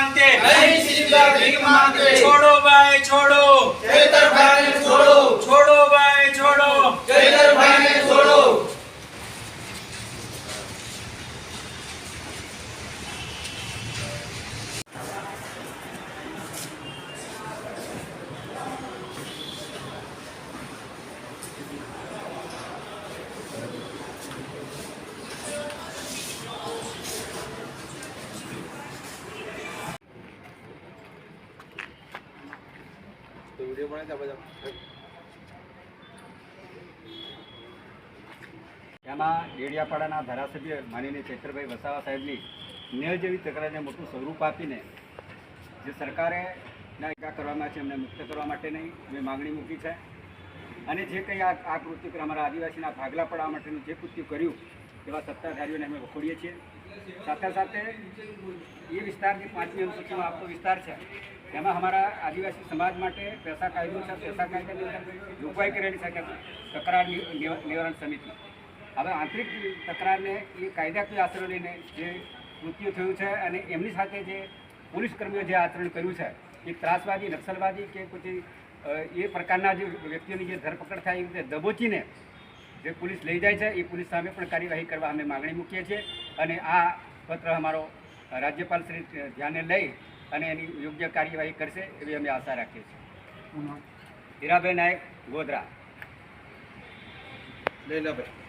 मांगते नहीं सीधा भीख मांगते छोड़ो भाई छोड़ो વીડિયો બનાવતા બધા. એમાં ડેડિયાપાડાના ધારાસભ્ય માનીને ચૈત્રભાઈ વસાવા સાહેબની નેળ જેવી તકરારને મોટું સ્વરૂપ આપીને જે સરકારે ના એકા કરવામાં છે, એમને મુક્ત કરવા માટે નહીં મેં માગણી મૂકી છે. અને જે કંઈ આ આ કૃત્ય અમારા આદિવાસીના ભાગલા પડવા માટેનું જે કૃત્ય કર્યું, એવા સત્તાધારીઓને અમે વખોડીએ છીએ. સાથે સાથે એ વિસ્તારની પાંચમી અનુસૂચિમાં આપતો વિસ્તાર છે. એમાં અમારા આદિવાસી સમાજ માટે પૈસા કાયદો છે, પૈસા કાયદાની અંદર જોગવાઈ કરેલી છે તકરાર નિવારણ સમિતિ. હવે આંતરિક તકરારને એ કાયદાકીય આચરણ લઈને જે મૃત્યુ થયું છે અને એમની સાથે જે પોલીસ કર્મીઓ જે આચરણ કર્યું છે, એ ત્રાસવાદી, નક્સલવાદી કે પછી એ પ્રકારના જે વ્યક્તિઓની જે ધરપકડ થાય એ રીતે દબોચીને જે પોલીસ લઈ જાય છે એ પોલીસ સામે પણ કાર્યવાહી કરવા અમે માગણી મૂકીએ છીએ અને આ પત્ર અમારો રાજ્યપાલ શ્રી ધ્યાને લઈ અને એની યોગ્ય કાર્યવાહી કરશે એવી અમે આશા રાખીએ છીએ. હીરાબેન નાયક ગોધરા. લઈ લો ભાઈ.